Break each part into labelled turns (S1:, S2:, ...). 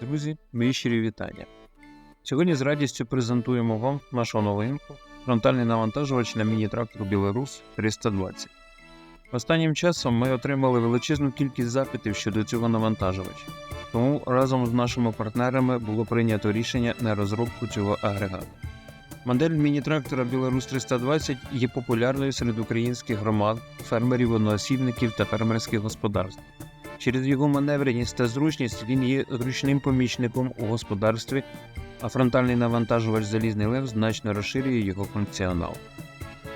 S1: Друзі, мої щирі вітання. Сьогодні з радістю презентуємо вам нашу новинку фронтальний навантажувач на міні-трактор Білорус 320. Останнім часом ми отримали величезну кількість запитів щодо цього навантажувача, тому разом з нашими партнерами було прийнято рішення на розробку цього агрегату. Модель міні-трактора Білорус 320 є популярною серед українських громад, фермерів, одноосібників та фермерських господарств. Через його маневреність та зручність він є зручним помічником у господарстві, а фронтальний навантажувач Залізний Лев значно розширює його функціонал.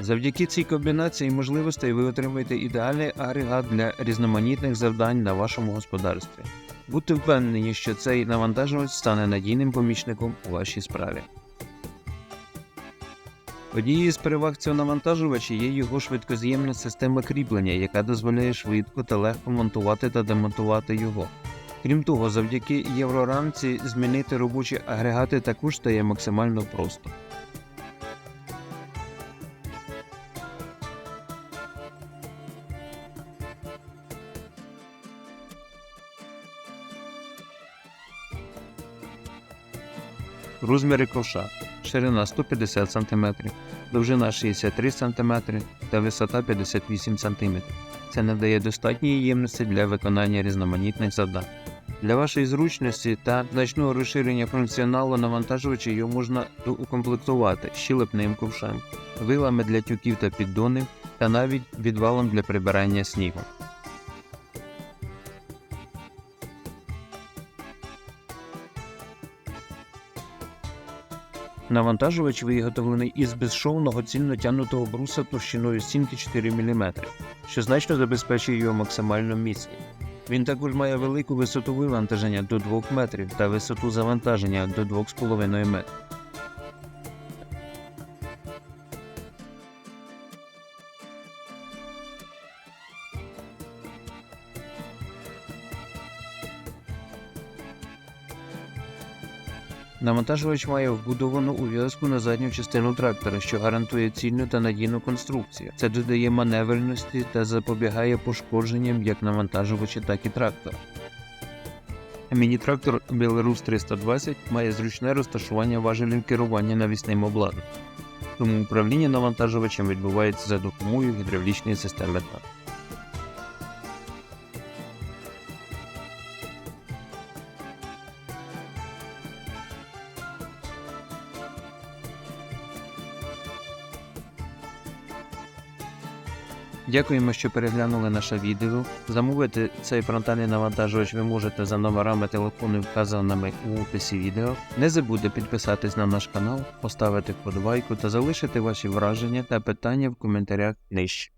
S1: Завдяки цій комбінації можливостей ви отримаєте ідеальний агрегат для різноманітних завдань на вашому господарстві. Будьте впевнені, що цей навантажувач стане надійним помічником у вашій справі. Однією з переваг цього навантажувача є його швидкоз'ємна система кріплення, яка дозволяє швидко та легко монтувати та демонтувати його. Крім того, завдяки єврорамці змінити робочі агрегати також стає максимально просто. Розміри ковша ширина 150 см, довжина 63 см та висота 58 см. Це надає достатньої ємності для виконання різноманітних завдань. Для вашої зручності та значного розширення функціоналу навантажувача його можна доукомплектувати щелепним ковшем, вилами для тюків та піддонів та навіть відвалом для прибирання снігу. Навантажувач виготовлений із безшовного цільнотягнутого бруса товщиною стінки 4 мм, що значно забезпечує його максимальну міцність. Він також має велику висоту вивантаження до 2 метрів та висоту завантаження до 2,5 метрів. Навантажувач має вбудовану ув'язку на задню частину трактора, що гарантує цільну та надійну конструкцію. Це додає маневреності та запобігає пошкодженням як навантажувача, так і трактора. Міні-трактор Білорус 320 має зручне розташування важелів керування навісним обладнанням, тому управління навантажувачем відбувається за допомогою гідравлічної системи Дякуємо, що переглянули наше відео. Замовити цей фронтальний навантажувач ви можете за номерами телефону, вказаними у описі відео. Не забудьте підписатись на наш канал, поставити вподобайку та залишити ваші враження та питання в коментарях нижче.